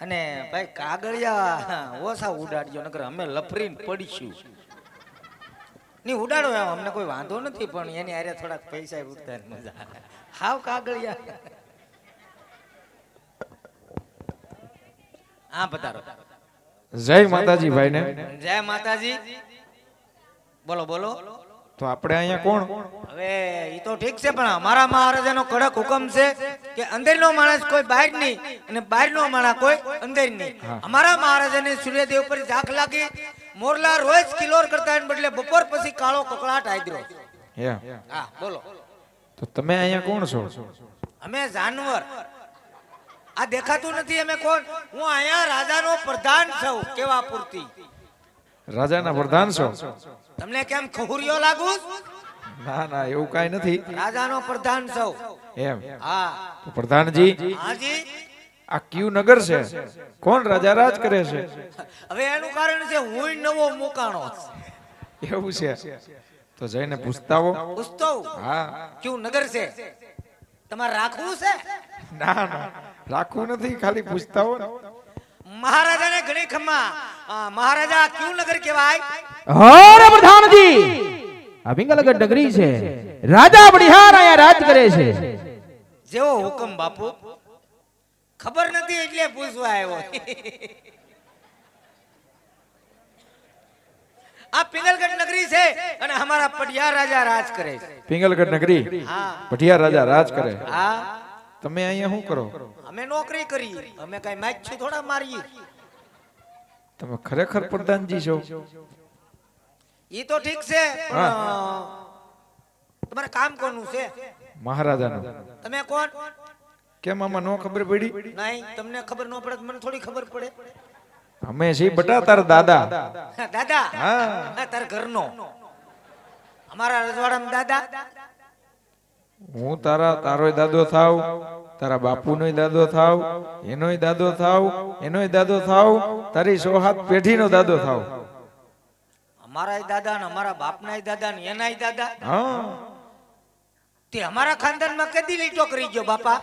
અને ભાઈ કાગળિયા ઓછા ઉડાડજો નકર અમે લફરીને પડીશું. નહીં ઉડાડો એમ અમને કોઈ વાંધો નથી પણ એની આરે થોડાક પૈસા ઉડતા મજા હાવ કાગળિયા. હા પધારો. જય માતાજી ભાઈને. જય માતાજી. બોલો બોલો. તો આપણે અહીંયા કોણ? હવે ઈ તો ઠીક છે પણ અમારા મહારાજાનો કડક હુકમ છે કે અંદરનો માણસ કોઈ બહાર નહીં અને બહારનો માણસ કોઈ અંદર નહીં. અમારા મહારાજાને સૂર્યદેવ પર ઝાંખ લાગી. મોરલા રોજ કિલોર કરતા એને બદલે બપોર પછી કાળો કકળાટ આદરો ગયો હા બોલો. તો તમે અહીંયા કોણ છો? અમે જાનવર. આ દેખાતું નથી અમે કોણ? હું અહીંયા રાજાનો પ્રધાન છું કેવા પૂરતી રાજાના પ્રધાન છો. તમને કેમ ખહુરિયો લાગુ? ના ના એવું કાઈ નથી. રાજાનો પ્રધાન છો. એમ. હા. પ્રધાનજી હાજી આ ક્યુ નગર છે? કોણ રાજા રાજ કરે છે? હવે એનું કારણ છે હું નવો મુકાણો એવું છે. તો જઈને પૂછતાવો. પૂછતો હા. ક્યું નગર છે? તમારે રાખવું છે? ના ના. રાખવું નથી ખાલી પૂછતાવો ને. મહારાજાને ઘણી ખમ્મા. મહારાજા ક્યુ નગર કહેવાય. હર પ્રધાનજી! આ પિંગલગઢ નગરી છે. રાજા બડિહાર અહીંયા રાજ કરે છે. જેવો હુકમ બાપુ. ખબર નથી એટલે પૂછવા આવ્યો. આ પિંગલગઢ નગરી છે અને અમારા પટિયાર રાજા રાજ કરે છે. પિંગલગઢ નગરી હા. રાજા રાજ કરે. હા. તમે અહીંયા શું કરો? અમે નોકરી કરી. અમે કઈ માછું થોડા મારીએ. તમે ખરેખર પ્રધાનજી છો? ઈ તો ઠીક છે પણ તમારે કામ કોનું છે? મહારાજાનું. તમે કોણ? કેમ આમાં નો ખબર પડી? નહીં તમને ખબર ન પડે મને થોડી ખબર પડે. અમે છે બટા તાર દાદા. દાદા. હા, તાર ઘરનો. અમારા રજવાડામાં દાદા. હું તારા તારોય દાદો થાવ તારા બાપુનોય દાદો થાવ એનોય દાદો થાવ એનોય દાદો થાવ તારી સો હાથ પેઢીનો દાદો થાવ. અમારા દાદા ને અમારા બાપના દાદા ને એનાય દાદા. હા. તે અમારા ખાનદાનમાં કદી લીટો કરી ગયો બાપા?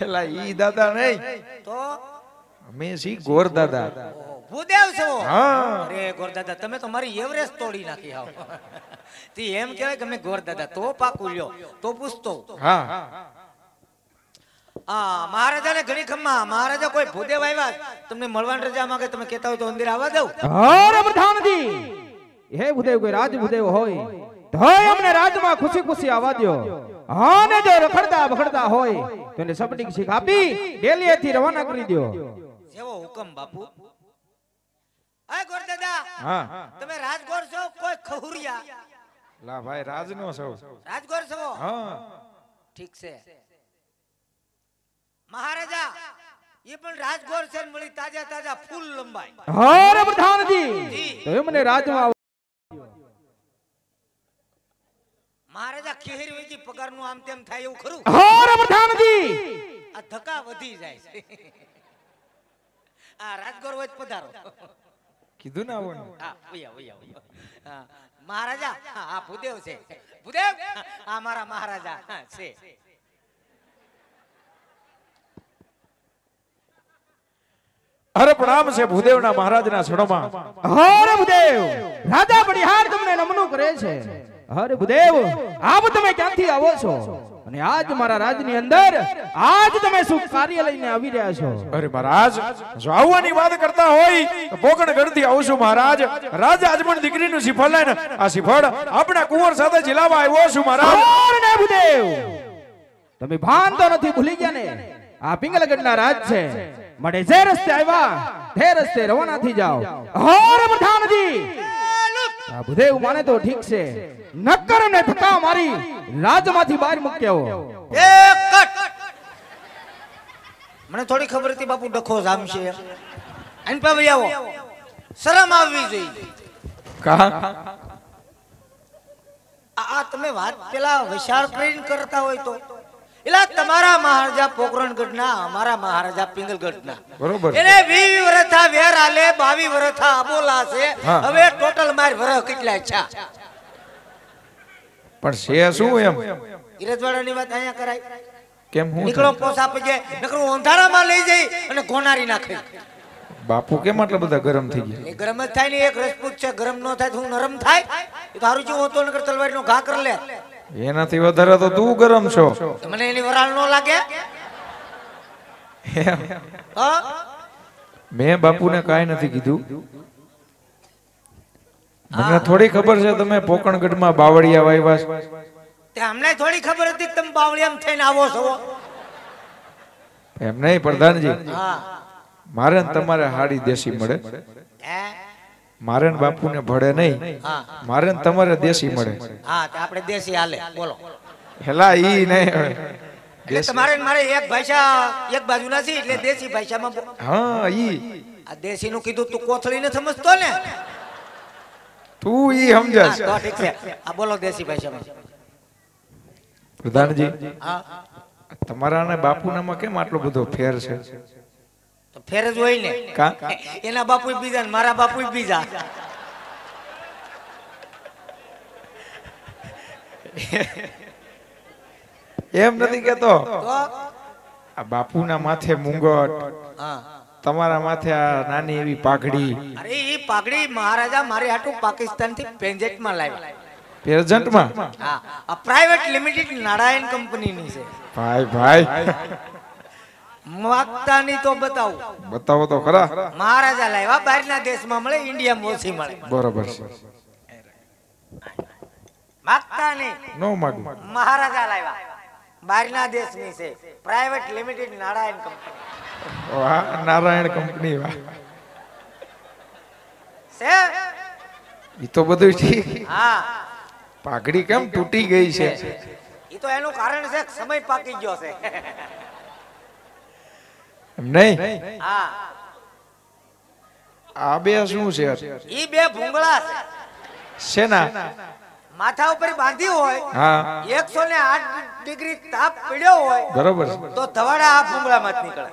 એલા ઈ દાદા નહીં. તો? અમે છીએ ગોર દાદા? ભૂદેવ છો અરે ગોરદાદા તમે તો મારી એવરેસ્ટ તોડી નાખી આવો. તે એમ કહેવાય કે મેં ગોરદાદા તો પાકું લ્યો તો પૂછતો હા. હા મહારાજાને ઘણી ખમ્મા મહારાજા કોઈ ભૂદેવ આવ્યા તમને મળવાની રજા માંગે તમે કહેતા હોય તો અંદર આવવા દઉં. પ્રધાનજી હે ભૂદેવ કોઈ રાજ ભૂદેવ હોય તો અમને રાજમાં ખુશી ખુશી આવવા દ્યો. ને જો રખડતા બખડતા હોય તો એને સપટી શીખ આપી ડેલીએથી રવાના કરી દો જેવો હુકમ બાપુ. હા તમે રાજગોર છો કોઈ ખહુરિયા. લા ભાઈ રાજનો છો. રાજગોર છો? હા. ઠીક છે. મહારાજા એ પણ રાજગોર છે ને મળી તાજા તાજા ફૂલ લંબાઈ હરે પ્રધાનજી તો મને રાજમાં મહારાજા ખીહરી વેચી પગારનું આમ તેમ થાય એવું ખરું? હરે પ્રધાનજી આ ધક્કા વધી જાય છે. આ રાજગોર વચ પધારો. કીધું ને આવવાનું હા હા, મહારાજા હા આ ભૂદેવ છે. ભૂદેવ? આ મારા મહારાજા છે. અરે પ્રણામ છે ભૂદેવના મહારાજના સણોમાં હરે ભૂદેવ! રાજા બડિહાર તમને નમનું કરે છે. હરે ભૂદેવ આપ તમે ક્યાંથી આવો છો? અને આજ મારા રાજની અંદર આજ તમે શું કાર્ય લઈને આવી રહ્યા છો. અરે મહારાજ જો આવવાની વાત કરતા હોય તો પોકણથી આવું છું મહારાજ. રાજ આજમણ દીકરીનું શ્રીફળ લઈને આ શ્રીફળ આપણા કુંવર સાથે જિલ્લામાં આવ્યો છું મહારાજ. ને તમે ભાન તો નથી ભૂલી ગયા ને? આ પિંગલગઢના રાજ છે. માટે જે રસ્તે આવ્યા તે રસ્તે રવાના થઈ જાઓ. હર પ્રધાનજી આ ભૂદેવ માને તો ઠીક છે. નક્કર ને ધક્કા મારી રાજમાંથી બહાર મૂક્યો કટ! મને થોડી ખબર હતી બાપુ ડખો જામશે આની પાસે આવો. શરમ આવવી જોઈએ. કા? આ આ તમે વાત પેલા વિશાળ કરીને કરતા હોય તો. એલા તમારા મહારાજા પોકરણગઢના અમારા મહારાજા પિંગલગઢના બરોબર. એને વી વરથા વેર આલે 22 વરથા અબોલા છે. હવે ટોટલ માર વરહ કેટલા છે પણ છે શું એમ? ઈરજવાડાની વાત અહીંયા કરાય. કેમ હું નીકળો પોસ આપી જાય નકરું અંધારામાં લઈ જઈ અને ગોનારી નાખે. બાપુ કેમ આટલા બધા ગરમ થઈ ગયા? એ ગરમ જ થાય ને એક રસપૂત છે. ગરમ ન થાય તો હું નરમ થાય. એ તો હારું જેવું હતો નકર તલવારનો ઘા કર લે. એનાથી વધારે તો તું ગરમ છો. તો મને એની વરાળ નો લાગે? મેં બાપુને કાંઈ નથી કીધું. મને થોડી ખબર છે તમે પોકણગઢમાં બાવળિયા વાયવા છો. તે અમને થોડી ખબર હતી તમે બાવળિયામ થઈને આવો છો. એમ નહીં પ્રધાનજી. મારે તમારે હાડી દેશી મળે. મારે ને બાપુને ભળે નહીં. હા. મારે ને તમારે દેશી મળે. હા આપણે દેશી હાલે. બોલો. હેલા ઈ નહીં. એટલે તમારે ને મારે એક ભાષા એક બાજુના નથી એટલે દેશી ભાષામાં હા ઈ. આ દેશી નું કીધું તું કોથળી ને સમજતો ને? તું ઈ હા, તો ઠીક છે. આ બોલો દેશી ભાષામાં. પ્રધાનજી હા. તમારા અને બાપુનામાં કેમ આટલો બધો ફેર છે? તો ફેર જ હોય ને. એના બાપુ બીજા ને મારા બાપુ બીજા એમ નથી કેતો? આ બાપુના માથે મુંગટ તમારા માથે આ નાની એવી પાઘડી. અરે એ પાઘડી મહારાજા મારી હાટુ પાકિસ્તાનથી પેન્જેટમાં લાવ્યા. પ્રેઝન્ટમાં હા. આ પ્રાઇવેટ લિમિટેડ નારાયણ કંપની ની છે. ભાઈ ભાઈ. માગતાની તો બતાવો. બતાવો તો ખરા. મહારાજા લાવ્યા બહારના દેશમાં મળે ઇન્ડિયામાં ઓછી મળે. બરોબર છે. માગતા ની નો માગું. મહારાજા લાવ્યા બહારના દેશની છે. Private limited Narayan company. વાહ નારાયણ કંપની વાહ. છે? ઈ તો બધું ઠીક. હા. પાઘડી કેમ તૂટી ગઈ છે? એ તો એનું કારણ છે સમય પાકી ગયો છે. એમ નહીં? આ બે શું છે? ઈ બે ભૂંગળા છે. શેના? માથા ઉપર બાંધી હોય હા. એકસો ને આઠ ડિગ્રી તાપ પડ્યો હોય બરોબર. તો ધવાડા આ ભૂંગળા માં નીકળે.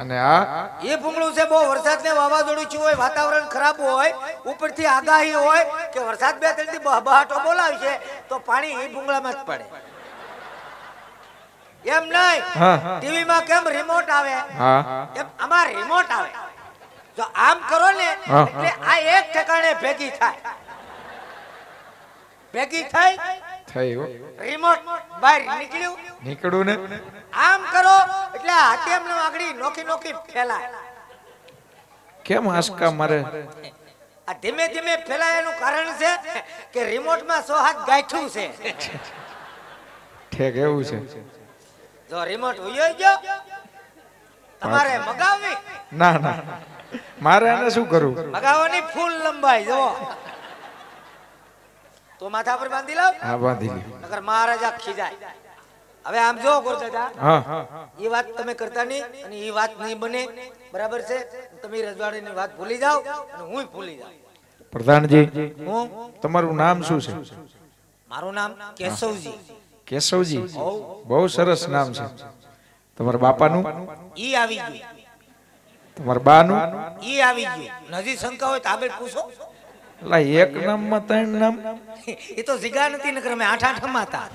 અને આ? એ ભૂંગળું છે બહુ વરસાદ ને વાવાઝોડું થયું હોય વાતાવરણ ખરાબ હોય ઉપરથી આગાહી હોય કે વરસાદ બે ત્રણ બહાટો બોલાવશે તો પાણી એ ભૂંગળામાં જ પડે. એમ નહીં. ટીવી માં કેમ રિમોટ આવે? એમ આમાં રિમોટ આવે. જો આમ કરો ને એટલે આ એક ઠેકાણે ભેગી થાય. ભેગી થઈ? થઈ રિમોટ બહાર નીકળ્યું. નીકળ્યું ને? આમ કરો એટલે હાથે એમને આગળ નોખી નોખી ફેલાય. કેમ આસકા મારે? આ ધીમે ધીમે ફેલાય કારણ છે કે રિમોટમાં સો હાથ ગાંઠ્યું છે. ઠેક એવું છે. જો રિમોટ ઉયો ગયો? તમારે મગાવવી? ના ના. મારે આને શું કરું મગાવવાની ફૂલ લંબાઈ જો તો માથા પર બાંધી લાવ. હા બાંધી લ્યો. નકર આખી જાય. હવે આમ જો ગુરદાદા. હા. એ વાત તમે કરતા નહીં અને એ વાત નહીં બને. બરાબર છે? તમે રજવાડીની વાત ભૂલી જાઓ અને હું ભૂલી જાઉં પ્રધાનજી હું? તમારું નામ શું છે? મારું નામ કેશવજી. કેશવજી બહુ સરસ નામ છે. તમારા બાપાનું? ઈ આવી ગયું. તમારા બાનું? ઈ આવી ગયું. નજી શંકા હોય તો આગળ પૂછો. એટલે એક નામમાં ત્રણ નામ એ તો જીગા નથી નકર અમે આઠ આઠ હતા.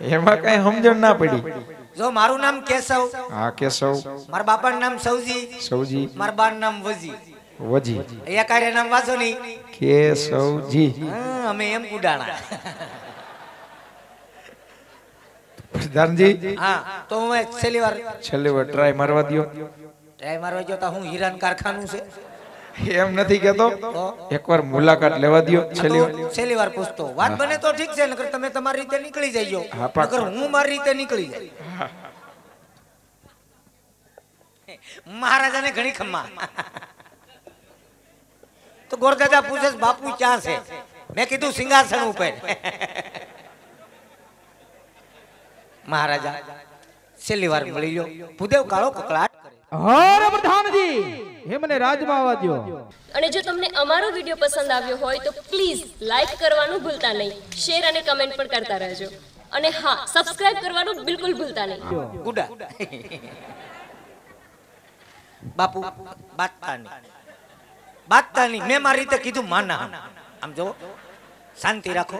એમાં કઈ સમજણ ના પડી. જો મારું નામ કેશવ. હા કેશવ. મારા બાપાનું નામ સૌજી સૌજી મારા બાનું નામ વજી. વજી. અહીંયા કાર્ય નામ વાંચો નહીં. કેશવજી. હા, અમે એમ ઉડાણા. પ્રધાનજી હા તો હું છેલ્લી વાર છેલ્લી વાર ટ્રાય મારવા દ્યો. ટ્રાય મારવા જોતા હું હીરાન કારખાનું છે. એમ નથી કેતો એકવાર મુલાકાત લેવા દ્યો છેલ્લી વાર. છેલ્લી વાર પૂછતો વાત બને તો ઠીક છે નકર તમે તમારી રીતે નીકળી જઈજો નકર હું મારી રીતે નીકળી જાય. મહારાજાને ઘણી ખમ્મા. તો ગોરદાદા પૂછે બાપુ ક્યાં છે? મેં કીધું સિંહાસન ઉપર. મહારાજા છેલ્લી વાર મળી લો ભૂદેવ કાળો કકળાટ કરે. હર પ્રધાનજી હે મને રાજમાં આવવા દ્યો. અને જો તમને અમારો વીડિયો પસંદ આવ્યો હોય તો પ્લીઝ લાઈક કરવાનું ભૂલતા નહીં. શેર અને કમેન્ટ પણ કરતા રહેજો. અને હા સબસ્ક્રાઇબ કરવાનું બિલકુલ ભૂલતા નહીં. ગુડા બાપુ બાતતાની બાતતાની મેં મારી રીતે કીધું માના. આમ જો શાંતિ રાખો.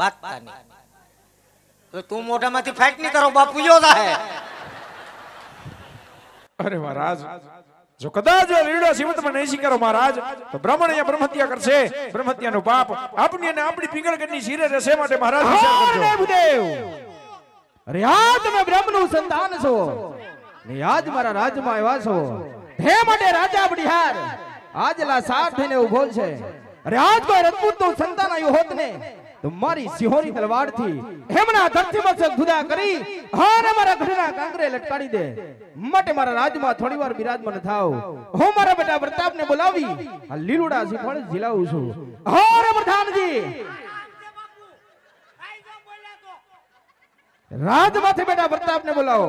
બાતતાની તો તું મોઢામાંથી ફાઈટ નહીં કરો બાપુ જો હે અરે મહારાજ જો કદાચ આ લીલો સીમતમાં નહીં સ્વીકારો મહારાજ તો બ્રાહ્મણ અહીંયા બ્રહ્મત્યા કરશે. બ્રહ્મહત્યાનું પાપ આપની અને આપણી પિંગળગઢની શિરે રહેશે માટે મહારાજ વિચાર કરજો. અરે આ તમે બ્રહ્મનું સંતાન છો. ને આજ મારા રાજમાં આવ્યા છો. હે માટે રાજા બડિહાર આજલા સાથ થઈને ઊભો છે. અરે આજ કોઈ રજપૂતનું સંતાન આવ્યું હોત ને. તો મારી સિંહોની તલવારથી એમના ધરતી મસ્તક જુદા કરી હાર મારા ઘરના કાંગરે લટકાડી દે. માટે મારા રાજમાં થોડી વાર બિરાજમાન થાવ. હું મારા બેટા પ્રતાપને બોલાવી આ લીલુડા સિંહણ ઝીલાવું છું. હાર પ્રધાનજી! રાજમાંથી બેટા પ્રતાપને બોલાવો.